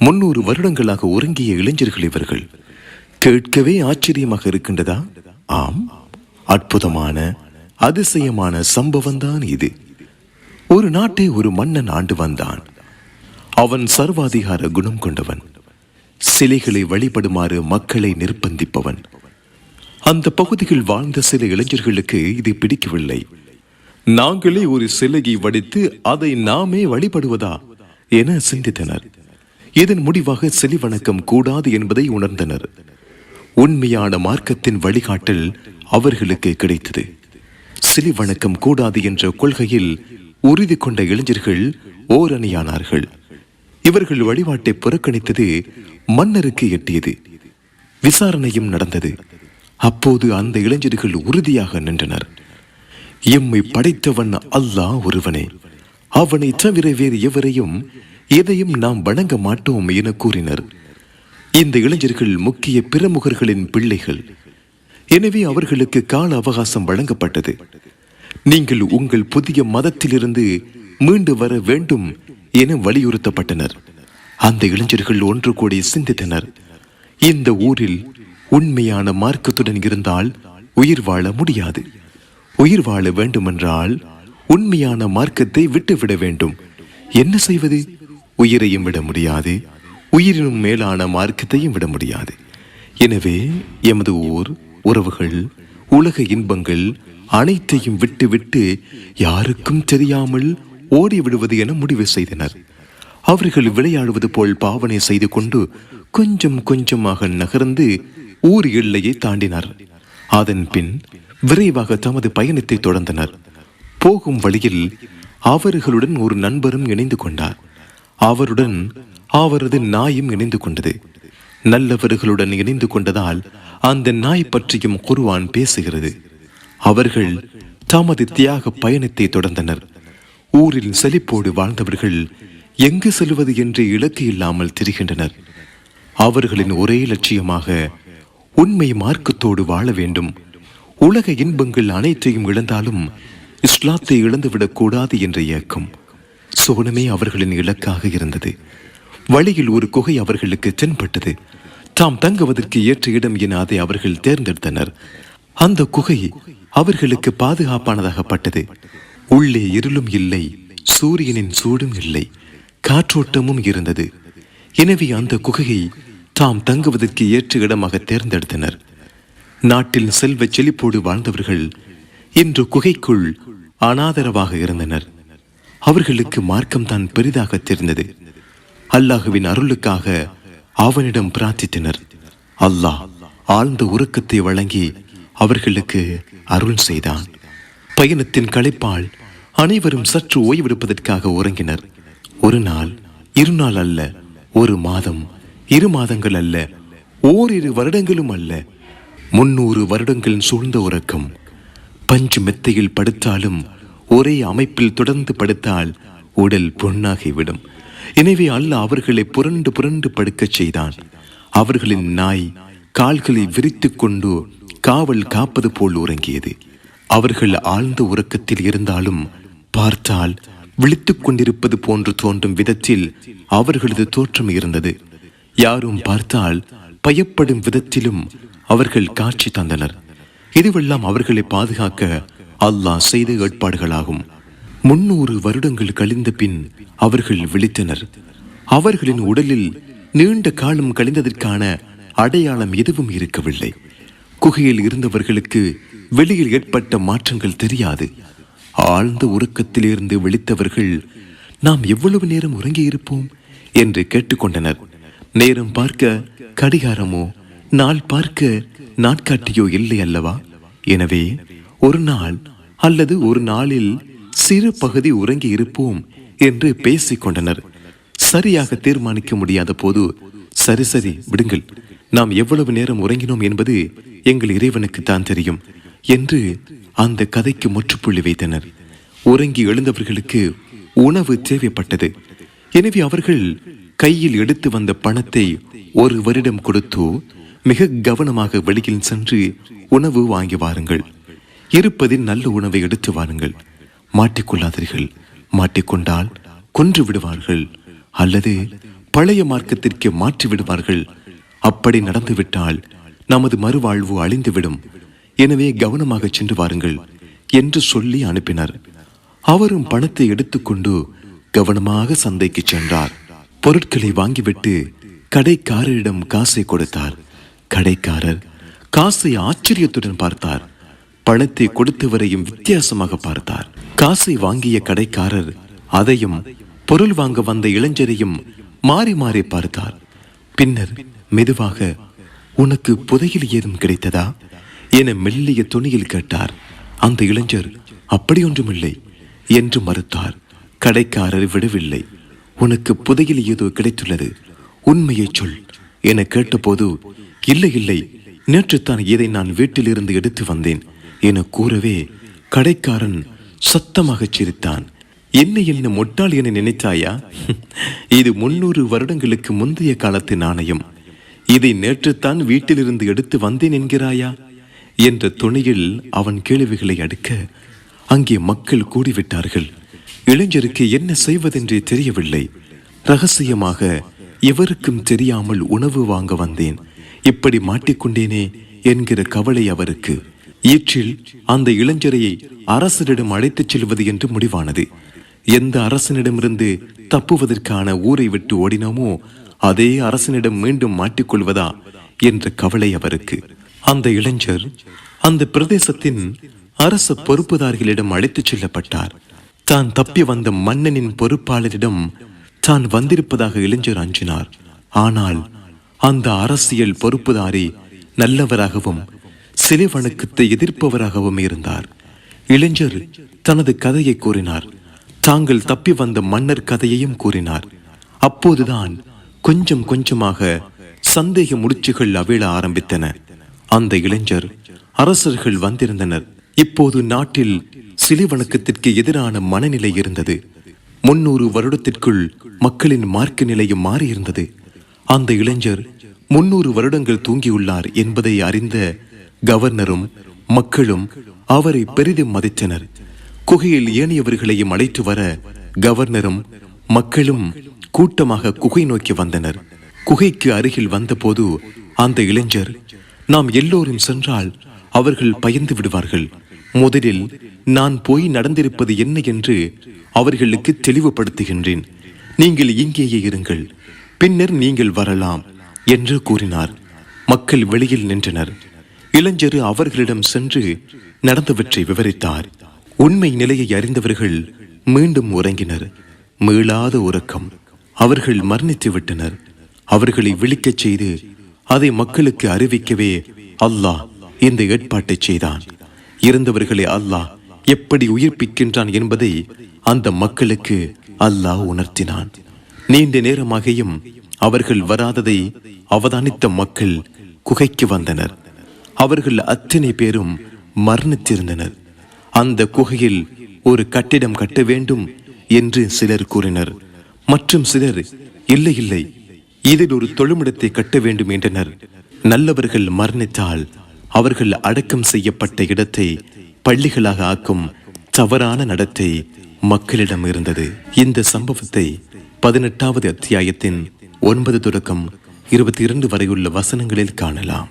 முன்னூறு வருடங்களாக உறங்கிய இளைஞர்கள் இவர்கள். கேட்கவே ஆச்சரியமாக இருக்கின்றதா? ஆம். அற்புதமான அதிசயமான சம்பவம்தான் இது. ஒரு நாட்டை ஒரு மன்னன் ஆண்டு வந்தான். அவன் சர்வாதிகார குணம் கொண்டவன். சிலைகளை வழிபடுமாறு மக்களை நிர்பந்திப்பவன். அந்த பகுதியில் வாழ்ந்த சில இளைஞர்களுக்கு இது பிடிக்கவில்லை. நாங்களே ஒரு சிலையை வடித்து அதை நாமே வழிபடுவதா? என சிந்தித்தனர். இதன் முடிவாக சிலை வணக்கம் கூடாது என்பதை உணர்ந்தனர். உண்மையான மார்க்கத்தின் வழிகாட்டல் அவர்களுக்கு கிடைத்தது. சிலி வணக்கம் கூடாது என்ற கொள்கையில் உறுதி கொண்ட இளைஞர்கள் ஓரணியானார்கள். இவர்கள் வழிபாட்டை புறக்கணித்தது மன்னருக்கு எட்டியது. விசாரணையும் நடந்தது. அப்போது அந்த இளைஞர்கள் உறுதியாக நின்றனர். எம்மை படைத்தவன் அல்லாஹ் ஒருவனே. அவனை தவிர வேறு எவரையும் எதையும் நாம் வணங்க மாட்டோம் என கூறினர். இந்த இளைஞர்கள் முக்கிய பிரமுகர்களின் பிள்ளைகள். எனவே அவர்களுக்கு கால அவகாசம் வழங்கப்பட்டது. நீங்கள் உங்கள் புதிய மதத்திலிருந்து மீண்டு வர வேண்டும் என வலியுறுத்தப்பட்டனர். அந்த இளைஞர்கள் ஒன்று கூடி சிந்தித்தனர். இந்த ஊரில் உண்மையான மார்க்கத்துடன் இருந்தால் உயிர் வாழ முடியாது. உயிர் வாழ வேண்டுமென்றால் உண்மையான மார்க்கத்தை விட்டுவிட வேண்டும். என்ன செய்வது? உயிரையும் விட முடியாது. உயிரினும் மேலான மார்க்கத்தையும் விட முடியாது. எனவே எமது ஊர் உறவுகள் உலக இன்பங்கள் அனைத்தையும் விட்டுவிட்டு யாருக்கும் தெரியாமல் ஓடிவிடுவது என முடிவு செய்தனர். அவர்கள் விளையாடுவது போல் பாவனை செய்து கொண்டு கொஞ்சம் கொஞ்சமாக நகர்ந்து ஊர் எல்லையை தாண்டினர். அதன் பின் விரைவாக தமது பயணத்தை தொடர்ந்தனர். போகும் வழியில் அவர்களுடன் ஒரு நண்பரும் இணைந்து கொண்டார். அவருடன் அவரது நாயும் இணைந்து கொண்டது. நல்லவர்களுடன் இணைந்து கொண்டதால் அந்த நாய் பற்றியும் குருவான் பேசுகிறது. அவர்கள் தமது தியாக பயணத்தை தொடர்ந்தனர். ஊரில் செழிப்போடு வாழ்ந்தவர்கள் எங்கு செல்வது என்று இலக்கு இல்லாமல் திரிகின்றனர். அவர்களின் ஒரே லட்சியமாக உண்மை மார்க்கத்தோடு வாழ வேண்டும். உலக இன்பங்கள் அனைத்தையும் இழந்தாலும் இஸ்லாத்தை இழந்துவிடக் கூடாது என்ற இயக்கம். சோனமே அவர்களின் இலக்காக இருந்தது. வழியில் ஒரு குகை அவர்களுக்கு தென்பட்டது. தாம் தங்குவதற்கு ஏற்ற இடம் என அதை அவர்கள் தேர்ந்தெடுத்தனர். அந்த குகை அவர்களுக்கு பாதுகாப்பானதாகப்பட்டது உள்ளே இருளும் இல்லை சூரியனின் சூடும் இல்லை காற்றோட்டமும் இருந்தது. எனவே அந்த குகையை தாம் தங்குவதற்கு ஏற்ற இடமாக தேர்ந்தெடுத்தனர். நாட்டில் செல்வ செழிப்போடு வாழ்ந்தவர்கள் இன்று குகைக்குள் அனாதரவாக இருந்தனர். அவர்களுக்கு மார்க்கம் தான் பெரிதாக தெரிந்தது. அல்லாஹுவின் அருளுக்காக அவனிடம் பிரார்த்தித்தனர். அல்லாஹ் ஆழ்ந்த உறக்கத்தை வழங்கி அவர்களுக்கு அருள் செய்தான். பயணத்தின் களைப்பால் அனைவரும் சற்று ஓய்வெடுப்பதற்காக உறங்கினர். ஒரு நாள் இரு நாள் அல்ல ஒரு மாதம் இரு மாதங்கள் அல்ல ஓரிரு வருடங்களும் அல்ல முன்னூறு வருடங்கள் சூழ்ந்த உறக்கம். பஞ்சு மெத்தையில் படுத்தாலும் ஒரே அமைப்பில் தொடர்ந்து படுத்தால் உடல் பொன்னாகிவிடும். எனவே அல்ல அவர்களை புரண்டு புரண்டு படுக்கச் செய்தான். அவர்களின் நாய் கால்களை விரித்துக் கொண்டு காவல் காப்பது போல் உறங்கியது. அவர்கள் ஆழ்ந்த உறக்கத்தில் இருந்தாலும் பார்த்தால் விழித்துக் கொண்டிருப்பது போன்று தோன்றும் விதத்தில் அவர்களது தோற்றம் இருந்தது. யாரும் பார்த்தால் பயப்படும் விதத்திலும் அவர்கள் காட்சி தந்தனர். இதுவெல்லாம் அவர்களை பாதுகாக்க அல்லாஹ் செய்த ஏற்பாடுகளாகும். முன்னூறு வருடங்கள் கழிந்த பின் அவர்கள் விழித்தனர். அவர்களின் உடலில் நீண்ட காலம் கழிந்ததற்கான அடையாளம் எதுவும் இருக்கவில்லை. குகையில் இருந்தவர்களுக்கு வெளியில் ஏற்பட்ட மாற்றங்கள் தெரியாது. ஆழ்ந்த உறக்கத்திலிருந்து விழித்தவர்கள் நாம் எவ்வளவு நேரம் உறங்கியிருப்போம் என்று கேட்டுக்கொண்டனர். நேரம் பார்க்க கடிகாரமோ நாள் பார்க்க நாட்காட்டியோ இல்லை அல்லவா? எனவே ஒரு நாள் அல்லது ஒரு நாளில் சிறு பகுதி உறங்கி இருப்போம் என்று பேசிக் கொண்டனர் சரியாக தீர்மானிக்க முடியாத போது சரி சரி விடுங்கள். நாம் எவ்வளவு நேரம் உறங்கினோம் என்பது எங்கள் இறைவனுக்கு தான் தெரியும் என்று அந்த கதைக்கு முற்றுப்புள்ளி வைத்தனர். உறங்கி எழுந்தவர்களுக்கு உணவு தேவைப்பட்டது. எனவே அவர்கள் கையில் எடுத்து வந்த பணத்தை ஒரு வருடம் கொடுத்து மிக கவனமாக வெளியில் சென்று உணவு வாங்கி வாருங்கள். இருப்பதின் நல்ல உணவை எடுத்து வாருங்கள். மாட்டிக்கொள்ளாதீர்கள். மாட்டிக்கொண்டால் கொன்று விடுவார்கள். அல்லது பழைய மார்க்கத்திற்கு மாற்றி விடுவார்கள். அப்படி நடந்துவிட்டால் நமது மறுவாழ்வு அழிந்துவிடும். எனவே கவனமாக சென்று வாருங்கள் என்று சொல்லி அனுப்பினர். அவரும் பணத்தை எடுத்துக்கொண்டு கவனமாக சந்தைக்கு சென்றார். பொருட்களை வாங்கிவிட்டு கடைக்காரரிடம் காசை கொடுத்தார். கடைக்காரர் காசை ஆச்சரியத்துடன் பார்த்தார். பணத்தை கொடுத்தவரையும் வித்தியாசமாக பார்த்தார். காசை வாங்கிய கடைக்காரர் அதையும் பொருள் வாங்க வந்த இளைஞரையும் மாறி மாறி பார்த்தார். பின்னர் மெதுவாக உனக்கு புதையில் ஏதும் கிடைத்ததா? என மெல்லிய துணியில் கேட்டார். அந்த இளைஞர் அப்படி ஒன்றுமில்லை என்று மறுத்தார். கடைக்காரர் விடவில்லை. உனக்கு புதையில் ஏதோ கிடைத்துள்ளது. உண்மையை சொல் என கேட்டபோது இல்லை இல்லை. நேற்றுத்தான் இதை நான் வீட்டிலிருந்து எடுத்து வந்தேன். என கூறவே கடைக்காரன் சத்தமாகச் சிரித்தான். என்ன என்ன மொட்டாள் என நினைத்தாயா? இது முன்னூறு வருடங்களுக்கு முந்தைய காலத்து நாணயம் இதை நேற்றுத்தான் வீட்டிலிருந்து எடுத்து வந்தேன் என்கிறாயா? என்ற துணையில் அவன் கேள்விகளை அடுக்க அங்கே மக்கள் கூடிவிட்டார்கள். இளைஞருக்கு என்ன செய்வதென்றே தெரியவில்லை. ரகசியமாக எவருக்கும் தெரியாமல் உணவு வாங்க வந்தேன். இப்படி மாட்டிக்கொண்டேனே என்கிற கவலை அவருக்கு ஈற்றில் அந்த இளைஞரையை அரசரிடம் அழைத்துச் செல்வது என்று முடிவானது. எந்த அரசனிடமிருந்து தப்புவதற்கான ஊரை விட்டு ஓடினோமோ அதே அரசனிடம் மீண்டும் மாட்டிக்கொள்வதா என்ற கவலை அவருக்கு. அந்த இளைஞர் அந்த பிரதேசத்தின் அரச பொறுப்புதாரிகளிடம் அழைத்துச் செல்லப்பட்டார். தான் தப்பி வந்த மன்னனின் பொறுப்பாளரிடம் தான் வந்திருப்பதாக இளைஞர் அஞ்சினார். ஆனால் அந்த அரசியல் பொறுப்புதாரி நல்லவராகவும் சிலை வணக்கத்தை எதிர்ப்பவராகவும் இருந்தார். இளைஞர் தனது கதையை கூறினார். தாங்கள் தப்பி வந்த மன்னர் கதையையும் கூறினார். அப்போதுதான் கொஞ்சம் கொஞ்சமாக சந்தேக முடிச்சுகள் அவிழ ஆரம்பித்தன. அந்த இளைஞர் அரசர்கள் வந்திருந்தனர். இப்போது நாட்டில் சிலை வணக்கத்திற்கு எதிரான மனநிலை இருந்தது. முன்னூறு வருடத்திற்குள் மக்களின் மார்க்க நிலையும் மாறியிருந்தது. அந்த இளைஞர் முன்னூறு வருடங்கள் தூங்கியுள்ளார் என்பதை அறிந்த கவர்னரும் மக்களும் அவரை பெரிதும் மதித்தனர். குகையில் ஏனையவர்களையும் அழைத்து வர கவர்னரும் மக்களும் கூட்டமாக குகை நோக்கி வந்தனர். குகைக்கு அருகில் வந்தபோது அந்த இளைஞர் நாம் எல்லோரும் சென்றால் அவர்கள் பயந்து விடுவார்கள். முதலில் நான் போய் நடந்திருப்பது என்ன என்று அவர்களுக்கு தெளிவுபடுத்துகின்றேன். நீங்கள் இங்கேயே இருங்கள். பின்னர் நீங்கள் வரலாம் என்று கூறினார். மக்கள் வெளியில் நின்றனர். இளைஞர் அவர்களிடம் சென்று நடந்தவற்றை விவரித்தார். உண்மை நிலையை அறிந்தவர்கள் மீண்டும் உறங்கினர். மீளாத உறக்கம். அவர்கள் மரணித்து விட்டனர் அவர்களை விழிக்கச் செய்து அதை மக்களுக்கு அறிவிக்கவே அல்லாஹ் இந்த ஏற்பாட்டை செய்தான். இருந்தவர்களை அல்லாஹ் எப்படி உயிர்ப்பிக்கின்றான் என்பதை அந்த மக்களுக்கு அல்லாஹ் உணர்த்தினான். நீண்ட நேரமாகியும் அவர்கள் வராததை அவதானித்த மக்கள் குகைக்கு வந்தனர். அவர்கள் அத்தனை பேரும் மரணித்திருந்தனர். அந்த குகையில் ஒரு கட்டிடம் கட்ட வேண்டும் என்று சிலர் கூறினர். மற்றும் சிலர் இல்லை இல்லை இதில் ஒரு தொழுமிடத்தை கட்ட வேண்டும் என்றனர். நல்லவர்கள் மரணித்தால் அவர்கள் அடக்கம் செய்யப்பட்ட இடத்தை பள்ளிகளாக ஆக்கும் தவறான நடத்தை மக்களிடம் இருந்தது. இந்த சம்பவத்தை பதினெட்டாவது அத்தியாயத்தின் ஒன்பது தொடக்கம் இருபத்தி இரண்டு வரையுள்ள வசனங்களில் காணலாம்.